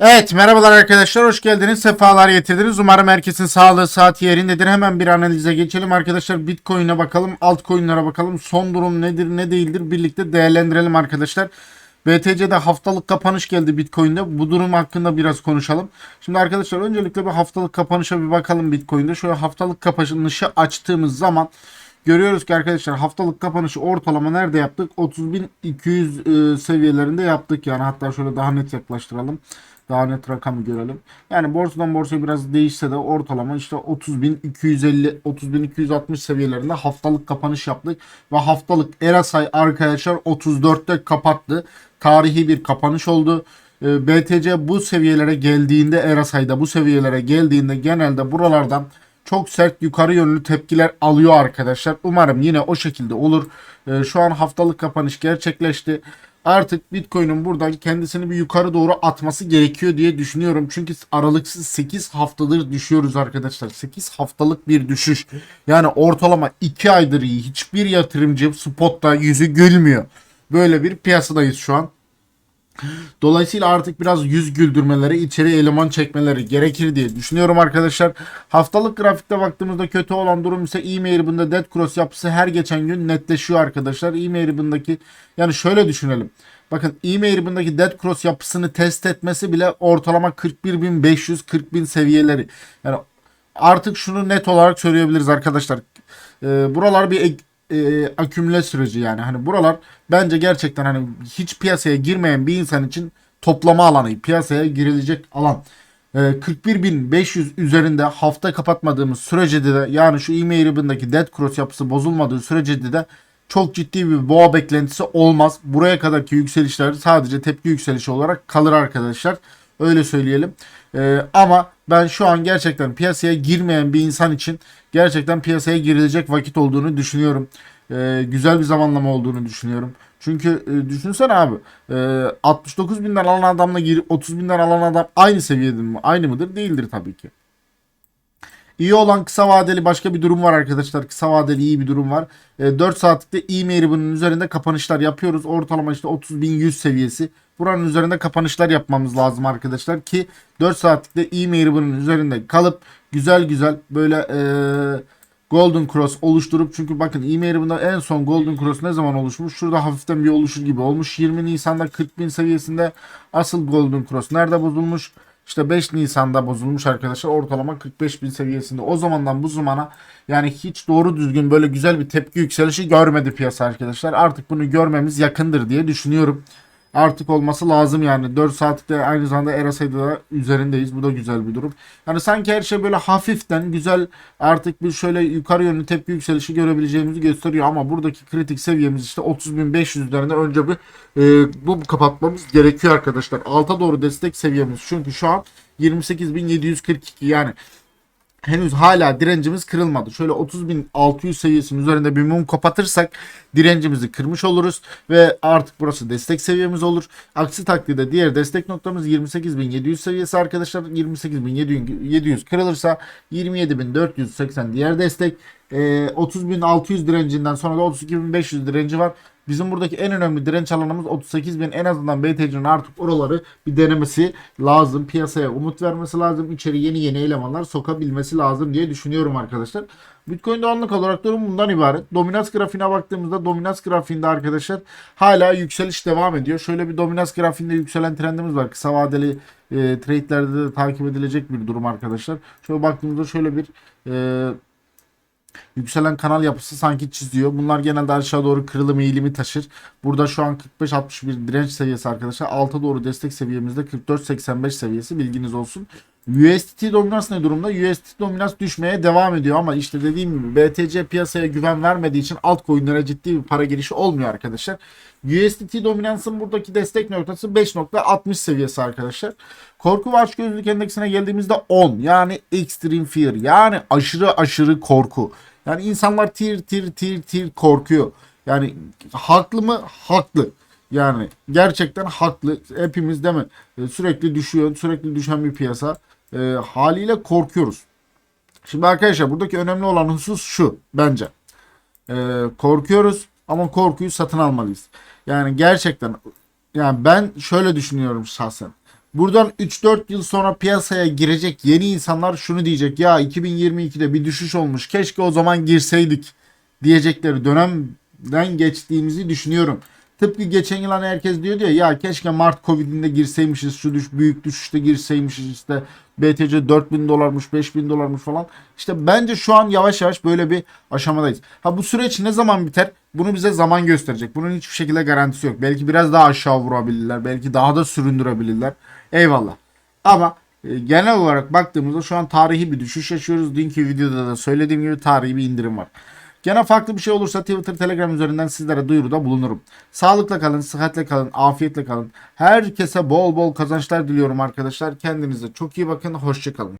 Evet merhabalar arkadaşlar hoş geldiniz sefalar getirdiniz umarım herkesin sağlığı saati yerindedir hemen bir analize geçelim arkadaşlar bitcoin'e bakalım altcoin'lere bakalım son durum nedir ne değildir birlikte değerlendirelim arkadaşlar BTC'de haftalık kapanış geldi Bitcoin'de. Bu durum hakkında biraz konuşalım. Şimdi arkadaşlar öncelikle bir haftalık kapanışa bir bakalım Bitcoin'de. Şöyle haftalık kapanışı açtığımız zaman görüyoruz ki arkadaşlar haftalık kapanışı ortalama nerede yaptık? 30.200 e, seviyelerinde yaptık yani. Hatta şöyle daha net yaklaştıralım. Daha net rakamı görelim. Yani borsadan borsaya biraz değişse de ortalama işte 30.250 30.260 seviyelerinde haftalık kapanış yaptık. Ve haftalık Erasay arkadaşlar 34'te kapattı. Tarihi bir kapanış oldu. Ee, BTC bu seviyelere geldiğinde Erasay'da bu seviyelere geldiğinde genelde buralardan çok sert yukarı yönlü tepkiler alıyor arkadaşlar. Umarım yine o şekilde olur. Ee, şu an haftalık kapanış gerçekleşti. Artık Bitcoin'in buradan kendisini bir yukarı doğru atması gerekiyor diye düşünüyorum. Çünkü aralıksız 8 haftadır düşüyoruz arkadaşlar. 8 haftalık bir düşüş. Yani ortalama 2 aydır iyi. Hiçbir yatırımcı spotta yüzü gülmüyor. Böyle bir piyasadayız şu an. Dolayısıyla artık biraz yüz güldürmeleri, içeri eleman çekmeleri gerekir diye düşünüyorum arkadaşlar. Haftalık grafikte baktığımızda kötü olan durum ise e-mail bunda dead cross yapısı her geçen gün netleşiyor arkadaşlar. E-mail bundaki yani şöyle düşünelim. Bakın e-mail bundaki dead cross yapısını test etmesi bile ortalama 41.500 40.000 seviyeleri. Yani artık şunu net olarak söyleyebiliriz arkadaşlar. Ee, buralar bir e, e, akümüle süreci yani. Hani buralar bence gerçekten hani hiç piyasaya girmeyen bir insan için toplama alanı, piyasaya girilecek alan. E, 41.500 üzerinde hafta kapatmadığımız sürece de yani şu e-mail ribbon'daki dead cross yapısı bozulmadığı sürece de çok ciddi bir boğa beklentisi olmaz. Buraya kadarki yükselişler sadece tepki yükselişi olarak kalır arkadaşlar. Öyle söyleyelim. Ee, ama ben şu an gerçekten piyasaya girmeyen bir insan için gerçekten piyasaya girilecek vakit olduğunu düşünüyorum. Ee, güzel bir zamanlama olduğunu düşünüyorum. Çünkü e, düşünsene abi e, 69 binden alan adamla girip 30 binden alan adam aynı seviyede mi? Aynı mıdır? Değildir tabii ki. İyi olan kısa vadeli başka bir durum var arkadaşlar. Kısa vadeli iyi bir durum var. E, 4 saatlikte e-mail bunun üzerinde kapanışlar yapıyoruz. Ortalama işte 30.100 seviyesi. Buranın üzerinde kapanışlar yapmamız lazım arkadaşlar ki 4 saatlikte e-mail bunun üzerinde kalıp güzel güzel böyle e, Golden Cross oluşturup çünkü bakın e-mail bunda en son Golden Cross ne zaman oluşmuş? Şurada hafiften bir oluşur gibi olmuş. 20 Nisan'da 40.000 seviyesinde asıl Golden Cross nerede bozulmuş? İşte 5 Nisan'da bozulmuş arkadaşlar ortalama 45 bin seviyesinde. O zamandan bu zamana yani hiç doğru düzgün böyle güzel bir tepki yükselişi görmedi piyasa arkadaşlar. Artık bunu görmemiz yakındır diye düşünüyorum. Artık olması lazım yani. 4 saatlikte aynı zamanda RSI'de da üzerindeyiz. Bu da güzel bir durum. Yani sanki her şey böyle hafiften güzel artık bir şöyle yukarı yönlü tepki yükselişi görebileceğimizi gösteriyor. Ama buradaki kritik seviyemiz işte 30.500 üzerinde önce bir e, bu kapatmamız gerekiyor arkadaşlar. Alta doğru destek seviyemiz çünkü şu an 28.742 yani henüz hala direncimiz kırılmadı. Şöyle 30.600 seviyesinin üzerinde bir mum kapatırsak direncimizi kırmış oluruz ve artık burası destek seviyemiz olur. Aksi takdirde diğer destek noktamız 28.700 seviyesi arkadaşlar. 28.700 kırılırsa 27.480 diğer destek. E, 30.600 direncinden sonra da 32.500 direnci var. Bizim buradaki en önemli direnç alanımız 38 bin. En azından BTC'nin artık oraları bir denemesi lazım. Piyasaya umut vermesi lazım. İçeri yeni yeni elemanlar sokabilmesi lazım diye düşünüyorum arkadaşlar. Bitcoin'de anlık olarak durum bundan ibaret. Dominans grafiğine baktığımızda dominans grafiğinde arkadaşlar hala yükseliş devam ediyor. Şöyle bir dominans grafiğinde yükselen trendimiz var. Kısa vadeli e, trade'lerde de takip edilecek bir durum arkadaşlar. Şöyle baktığımızda şöyle bir e, Yükselen kanal yapısı sanki çiziyor. Bunlar genelde aşağı doğru kırılım eğilimi taşır. Burada şu an 45-61 direnç seviyesi arkadaşlar. Alta doğru destek seviyemizde 44-85 seviyesi bilginiz olsun. USDT dominans ne durumda? USDT dominans düşmeye devam ediyor ama işte dediğim gibi BTC piyasaya güven vermediği için altcoin'lere ciddi bir para girişi olmuyor arkadaşlar. USDT dominansın buradaki destek noktası 5.60 seviyesi arkadaşlar. Korku ve açgözlülük endeksine geldiğimizde 10 yani extreme fear yani aşırı aşırı korku. Yani insanlar tir tir tir tir korkuyor. Yani haklı mı? Haklı. Yani gerçekten haklı. Hepimiz değil mi? Sürekli düşüyor, sürekli düşen bir piyasa. E, haliyle korkuyoruz. Şimdi arkadaşlar buradaki önemli olan husus şu bence. E, korkuyoruz ama korkuyu satın almalıyız. Yani gerçekten yani ben şöyle düşünüyorum şahsen. Buradan 3-4 yıl sonra piyasaya girecek yeni insanlar şunu diyecek. Ya 2022'de bir düşüş olmuş. Keşke o zaman girseydik diyecekleri dönemden geçtiğimizi düşünüyorum. Tıpkı geçen yıl hani herkes diyordu ya ya keşke Mart Covid'inde girseymişiz şu düş, büyük düşüşte girseymişiz işte BTC 4000 dolarmış 5000 dolarmış falan. İşte bence şu an yavaş yavaş böyle bir aşamadayız. Ha bu süreç ne zaman biter? Bunu bize zaman gösterecek. Bunun hiçbir şekilde garantisi yok. Belki biraz daha aşağı vurabilirler. Belki daha da süründürebilirler. Eyvallah. Ama e, genel olarak baktığımızda şu an tarihi bir düşüş yaşıyoruz. Dünkü videoda da söylediğim gibi tarihi bir indirim var. Gene farklı bir şey olursa Twitter, Telegram üzerinden sizlere duyuruda bulunurum. Sağlıkla kalın, sıhhatle kalın, afiyetle kalın. Herkese bol bol kazançlar diliyorum arkadaşlar. Kendinize çok iyi bakın. Hoşçakalın.